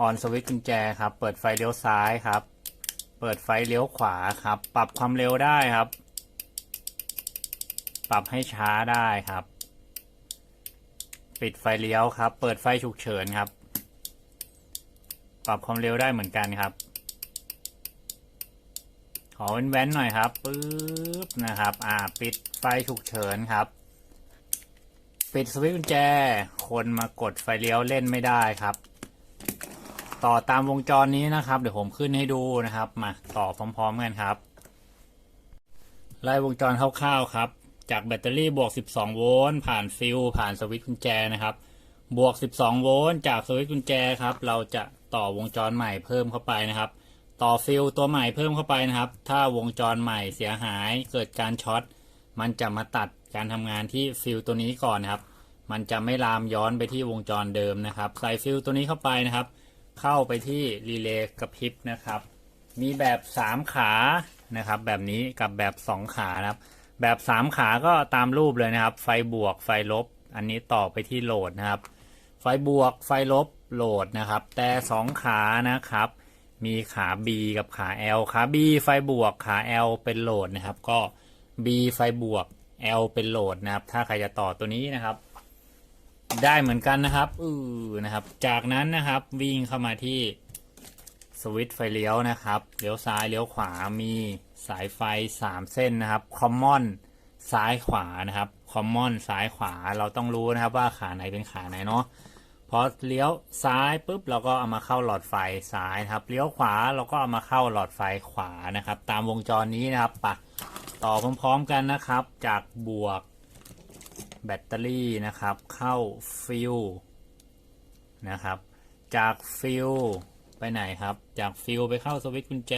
ออนสวิตช์กุญแจครับ เปิดไฟเลี้ยวซ้ายครับ เปิดไฟเลี้ยวขวาครับ ปรับความเร็วได้ครับ ปรับให้ช้าได้ครับ ปิดไฟเลี้ยวครับ เปิดไฟฉุกเฉินครับ ปรับความเร็วได้เหมือนกันครับ ขอแว้นๆหน่อยครับปึ๊บนะครับ อ่า ปิดไฟฉุกเฉินครับปิดสวิตช์กุญแจ คนมากดไฟเลี้ยวเล่นไม่ได้ครับ ต่อตามวงจรนี้นะครับ เดี๋ยวผมขึ้นให้ดูนะครับ มาต่อพร้อม ๆ กันครับ ไล่วงจรคร่าวๆครับ จากแบตเตอรี่บวก 12 โวลต์ผ่านฟิวผ่านสวิตช์กุญแจนะครับ บวก 12 โวลต์จากสวิตช์กุญแจครับ เราจะต่อวงจรใหม่เพิ่มเข้าไปนะครับ ต่อฟิลตัวใหม่เพิ่มเข้าไปนะครับ ถ้าวงจรใหม่เสียหายเกิดการช็อตมันจะมาตัดการทำงานที่ฟิลตัวนี้ก่อนนครับ มันจะไม่ลามย้อนไปที่วงจรเดิมนะครับ ใส่ฟิลตัวนี้เข้าไปนะครับ เข้าไปที่รีเลย์กระพริบนะครับ มีแบบ3ขานะครับ แบบนี้กับแบบ2ขานะครับ แบบ3ขาก็ตามรูปเลยนะครับ ไฟบวกไฟลบ อันนี้ต่อไปที่โหลดนะครับ ไฟบวกไฟลบโหลดนะครับ แต่2ขานะครับ มีขา B กับขา L ขา B ไฟบวกขา L เป็นโหลดนะครับ ก็ B ไฟบวก L เป็นโหลดนะครับ ถ้าใครจะต่อตัวนี้นะครับ ได้เหมือนกันนะครับอือนะครับ จากนั้นนะครับวิ่งเข้ามาที่สวิตช์ไฟเลี้ยวนะครับ เลี้ยวซ้ายเลี้ยวขวา มีสายไฟ 3 เส้นนะครับ คอมมอนซ้ายขวานะครับ คอมมอนซ้ายขวา เราต้องรู้นะครับว่าขาไหนเป็นขาไหนเนาะ พอเลี้ยวซ้ายปุ๊บเราก็เอามาเข้าหลอดไฟซ้ายครับ เลี้ยวขวาเราก็เอามาเข้าหลอดไฟขวานะครับ ตามวงจรนี้นะครับปะต่อพร้อมๆกันนะครับ จากบวก แบตเตอรี่นะครับ เข้าฟิลนะครับ จากฟิลไปไหนครับ จากฟิลไปเข้าสวิตช์กุญแจ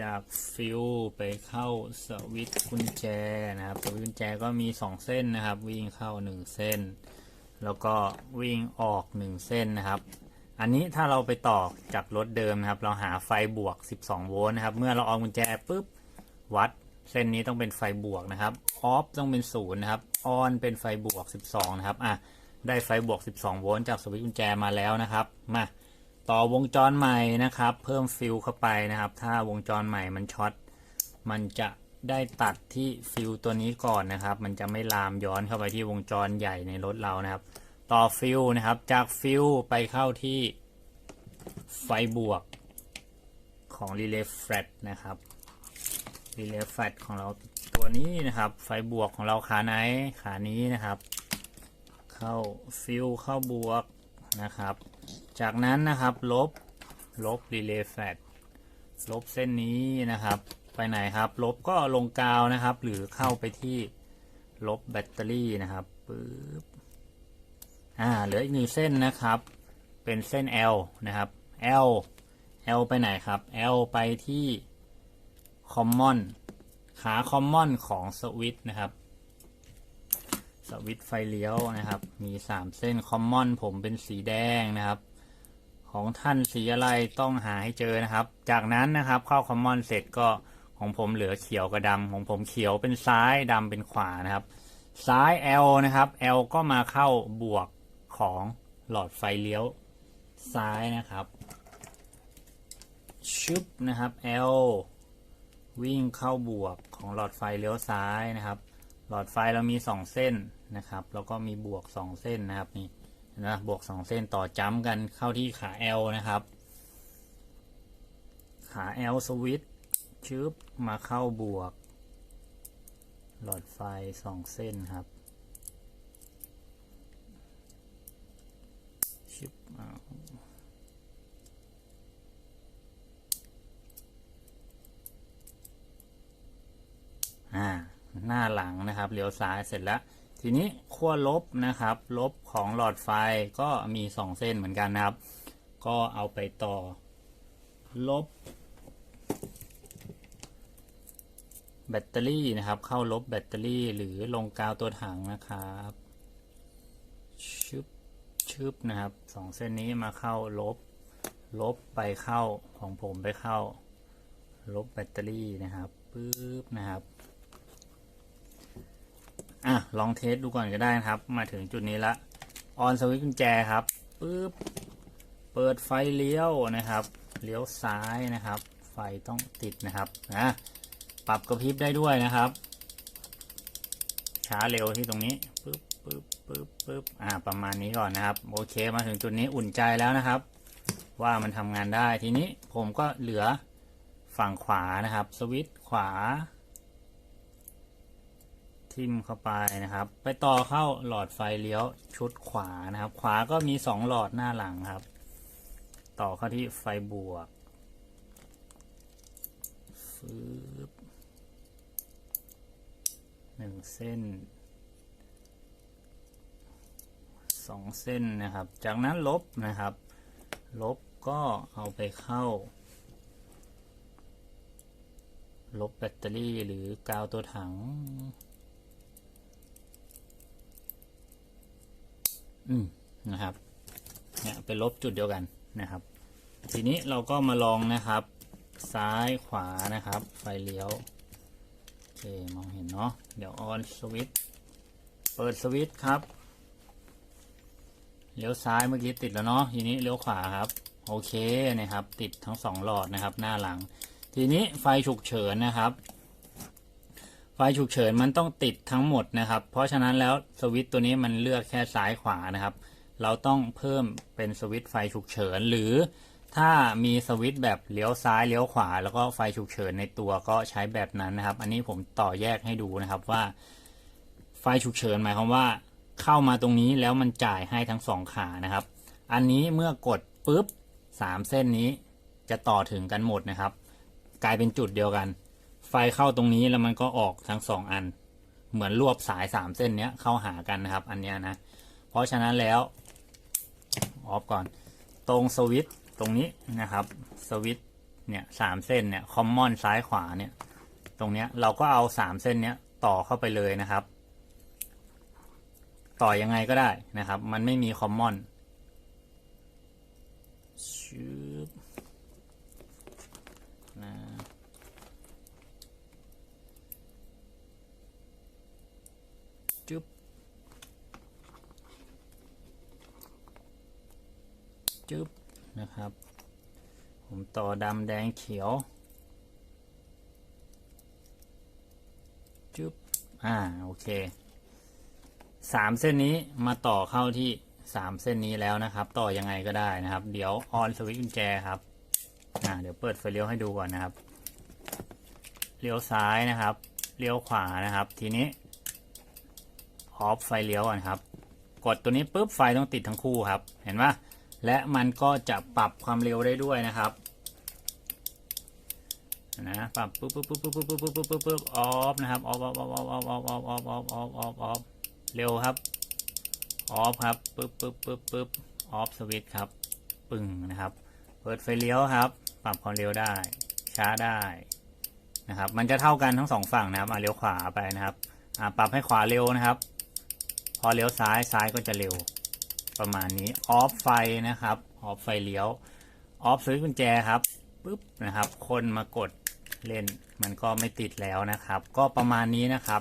จากฟิลไปเข้าสวิตช์กุญแจนะครับ สวิตช์กุญแจก็มี 2 เส้นนะครับ วิ่งเข้า 1 เส้น แล้วก็วิ่งออก 1 เส้นนะครับอันนี้ถ้าเราไปต่อจากรถเดิมนะครับ เราหาไฟบวก 12 โวลต์นะครับ เมื่อเราเอากุญแจปุ๊บวัด เส้นนี้ต้องเป็นไฟบวกนะครับออฟต้องเป็นศูนย์นะครับออนเป็นไฟบวก 12 นะครับอะได้ไฟบวก 12 โวลต์จากสวิตช์กุญแจมาแล้วนะครับมาต่อวงจรใหม่นะครับ เพิ่มฟิลเข้าไปนะครับ ถ้าวงจรใหม่มันช็อตมันจะได้ตัดที่ฟิลตัวนี้ก่อนนะครับ มันจะไม่ลามย้อนเข้าไปที่วงจรใหญ่ในรถเรานะครับ ต่อฟิลนะครับจากฟิลไปเข้าที่ไฟบวกของ Relay Flat นะครับ รีเลย์แฟลชของเราตัวนี้นะครับ ไฟบวกของเราขาไหนขานี้นะครับ เข้าฟิลเข้าบวกนะครับ จากนั้นนะครับลบลบรีเลย์แฟลชลบเส้นนี้นะครับ ไปไหนครับ ลบก็ลงกาวนะครับ หรือเข้าไปที่ลบแบตเตอรี่นะครับปึ๊บอ่าเหลืออีกหนึ่งเส้นนะครับ เป็นเส้น L นะครับ L L ไปไหนครับ L ไปที่ คอมมอนขาคอมมอนของสวิตนะครับ สวิตไฟเลี้ยวนะครับ มี 3 เส้นคอมมอนผมเป็นสีแดงนะครับ ของท่านสีอะไรต้องหาให้เจอนะครับ จากนั้นนะครับเข้าคอมมอนเสร็จก็ของผมเหลือเขียวกับดำของผมเขียวเป็นซ้ายดำเป็นขวานะครับ ซ้าย L นะครับ L ก็มาเข้าบวกของหลอดไฟเลี้ยวซ้ายนะครับชึบนะครับ L วิ่งเข้าบวกของหลอดไฟเลี้ยวซ้ายนะครับ หลอดไฟเรามีสองเส้นนะครับ แล้วก็มีบวกสองเส้นนะครับนี่นะบวกสองเส้นต่อจ้ำกันเข้าที่ขา L นะครับ ขา L สวิตช์ชึบมาเข้าบวก หลอดไฟสองเส้นครับชึบอ่า อ่า หน้าหลังนะครับเลี้ยวซ้ายเสร็จแล้ว ทีนี้ขั้วลบนะครับ ลบของหลอดไฟก็มีสองเส้นเหมือนกันนะครับ ก็เอาไปต่อ ลบ แบตเตอรี่นะครับ เข้าลบแบตเตอรี่หรือลงกาวตัวถังนะครับชึบชึบนะครับสองเส้นนี้มาเข้าลบ ลบไปเข้าของผมไปเข้า ลบแบตเตอรี่นะครับปึ๊บนะครับ อะลองเทสดูก่อนก็ได้นะครับ มาถึงจุดนี้ละออนสวิตช์กุญแจครับปึ๊บเปิดไฟเลี้ยวนะครับ เลี้ยวซ้ายนะครับ ไฟต้องติดนะครับนะปรับกระพริบได้ด้วยนะครับ ช้าเร็วที่ตรงนี้ปึ๊บปึ๊บปึ๊บปึ๊บอ่า ประมาณนี้ก่อนนะครับ โอเคมาถึงจุดนี้อุ่นใจแล้วนะครับ ว่ามันทำงานได้ทีนี้ผมก็เหลือฝั่งขวานะครับ สวิตช์ขวา ทิมเข้าไปนะครับ ไปต่อเข้าหลอดไฟเลี้ยวชุดขวานะครับ ขวาก็มีสองหลอดหน้าหลังครับ ต่อเข้าที่ไฟบวกฟืบหนึ่งเส้นสองเส้นนะครับ จากนั้นลบนะครับ ลบก็เอาไปเข้า ลบแบตเตอรี่หรือกาวตัวถัง อืมนะครับ เนี่ยไปลบจุดเดียวกันนะครับ ทีนี้เราก็มาลองนะครับ ซ้ายขวานะครับ ไฟเลี้ยวโอเคมองเห็นเนาะเดี๋ยวออนสวิตเปิดสวิตครับเลี้ยวซ้ายเมื่อกี้ติดแล้วเนาะทีนี้เลี้ยวขวาครับ โอเคนะครับ ติดทั้งสองหลอดนะครับ หน้าหลัง ทีนี้ไฟฉุกเฉินนะครับ ไฟฉุกเฉินมันต้องติดทั้งหมดนะครับ เพราะฉะนั้นแล้วสวิตช์ตัวนี้มันเลือกแค่ซ้ายขวานะครับ เราต้องเพิ่มเป็นสวิตช์ไฟฉุกเฉินหรือถ้ามีสวิตช์แบบเลี้ยวซ้ายเลี้ยวขวา แล้วก็ไฟฉุกเฉินในตัวก็ใช้แบบนั้นนะครับ อันนี้ผมต่อแยกให้ดูนะครับว่า ไฟฉุกเฉินหมายความว่า เข้ามาตรงนี้แล้วมันจ่ายให้ทั้งสองขานะครับ อันนี้เมื่อกดปุ๊บสามเส้นนี้จะต่อถึงกันหมดนะครับ กลายเป็นจุดเดียวกัน ฟเข้าตรงนี้แล้วมันก็ออกทั้งสองอัน เหมือนรวบสายสามเส้นเนี้ยเข้าหากันนะครับ อันเนี้ยนะ เพราะฉะนั้นแล้วออฟก่อน ตรงสวิตช์ตรงนี้นะครับสวิตช์เนี่ยสามเส้นเนี่ยคอมมอนซ้ายขวาเนี่ย ตรงเนี้ยเราก็เอาสามเส้นเนี้ยต่อเข้าไปเลยนะครับ ต่อยังไงก็ได้นะครับ มันไม่มีคอมมอนชืบนะจุ๊บ จุ๊บนะครับ ผมต่อดำแดงเขียวจุ๊บอ่าโอเคสามเส้นนี้มาต่อเข้าที่สามเส้นนี้แล้วนะครับ ต่อยังไงก็ได้นะครับ เดี๋ยวออนสวิตช์กุญแจครับอ่าเดี๋ยวเปิดไฟเลี้ยวให้ดูก่อนนะครับเลี้ยวซ้ายนะครับเลี้ยวขวานะครับ ทีนี้ออฟไฟเลี้ยวก่อนครับ กดตัวนี้ปุ๊บไฟต้องติดทั้งคู่ครับ เห็นปะ และมันก็จะปรับความเร็วได้ด้วยนะครับนะปรับปุ๊บปุ๊บปุ๊บปุ๊บปุ๊บปุ๊บปุ๊บปุ๊บปุ๊บออฟนะครับออฟออฟออฟออฟออฟออฟออฟออฟออฟออฟออฟเร็วครับออฟครับปุ๊บปุ๊บปุ๊บปุ๊บออฟสวิตช์ครับปึ้งนะครับ เปิดไฟเลี้ยวครับ ปรับความเร็วได้ ช้าได้นะครับ มันจะเท่ากันทั้งสองฝั่งนะครับอะเลี้ยวขวาไปนะครับอะปรับให้ขวาเร็วนะครับ พอเลี้ยวซ้ายซ้ายก็จะเร็ว ประมาณนี้ออฟไฟนะครับออฟไฟเลี้ยวออฟสวิตช์กุญแจครับปุ๊บนะครับ คนมากดเล่นมันก็ไม่ติดแล้วนะครับ ก็ประมาณนี้นะครับ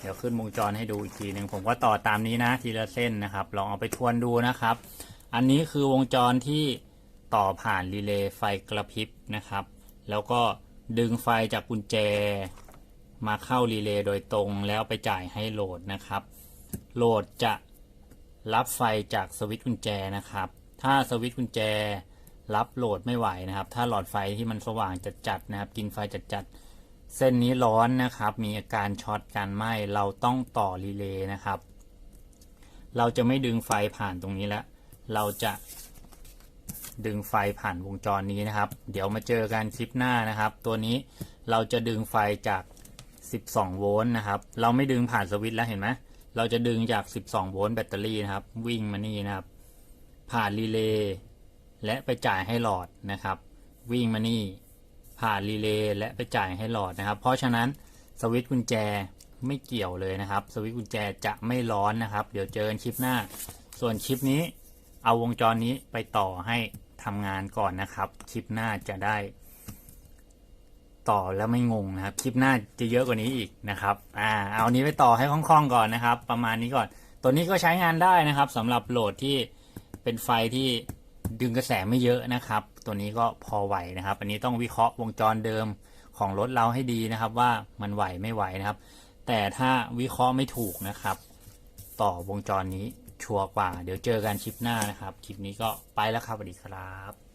เดี๋ยวขึ้นวงจรให้ดูอีกทีหนึ่งผมก็ต่อตามนี้นะทีละเส้นนะครับ ลองเอาไปทวนดูนะครับ อันนี้คือวงจรที่ต่อผ่านรีเลย์ไฟกระพริบนะครับ แล้วก็ดึงไฟจากกุญแจ มาเข้ารีเลย์โดยตรงแล้วไปจ่ายให้โหลดนะครับ โหลดจะ รับไฟจากสวิตช์กุญแจนะครับ ถ้าสวิตช์กุญแจรับโหลดไม่ไหวนะครับ ถ้าหลอดไฟที่มันสว่างจัดๆนะครับ กินไฟจัดๆเส้นนี้ร้อนนะครับ มีอาการช็อตการไหม้เราต้องต่อรีเลย์นะครับ เราจะไม่ดึงไฟผ่านตรงนี้แล้วเราจะดึงไฟผ่านวงจรนี้นะครับ เดี๋ยวมาเจอกันคลิปหน้านะครับ ตัวนี้เราจะดึงไฟจาก 12 โวลต์นะครับ เราไม่ดึงผ่านสวิตช์แล้วเห็นไหม เราจะดึงจาก 12 โวลต์แบตเตอรี่นะครับ วิ่งมานี่นะครับ ผ่านรีเลย์และไปจ่ายให้หลอดนะครับ วิ่งมานี่ ผ่านรีเลย์และไปจ่ายให้หลอดนะครับ เพราะฉะนั้นสวิตช์กุญแจไม่เกี่ยวเลยนะครับ สวิตช์กุญแจจะไม่ร้อนนะครับ เดี๋ยวเจอกันคลิปหน้า ส่วนคลิปนี้เอาวงจรนี้ไปต่อให้ทำงานก่อนนะครับ คลิปหน้าจะได้ ต่อแล้วไม่งงนะครับ คลิปหน้าจะเยอะกว่านี้อีกนะครับ อ่า เอานี้ไปต่อให้คล่องๆก่อนนะครับ ประมาณนี้ก่อน ตัวนี้ก็ใช้งานได้นะครับสำหรับโหลดที่เป็นไฟที่ดึงกระแสไม่เยอะนะครับ ตัวนี้ก็พอไหวนะครับ อันนี้ต้องวิเคราะห์วงจรเดิมของรถเราให้ดีนะครับ ว่ามันไหวไม่ไหวนะครับ แต่ถ้าวิเคราะห์ไม่ถูกนะครับ ต่อวงจรนี้ชัวร์กว่า เดี๋ยวเจอกันคลิปหน้านะครับ คลิปนี้ก็ไปแล้วครับสวัสดีครับ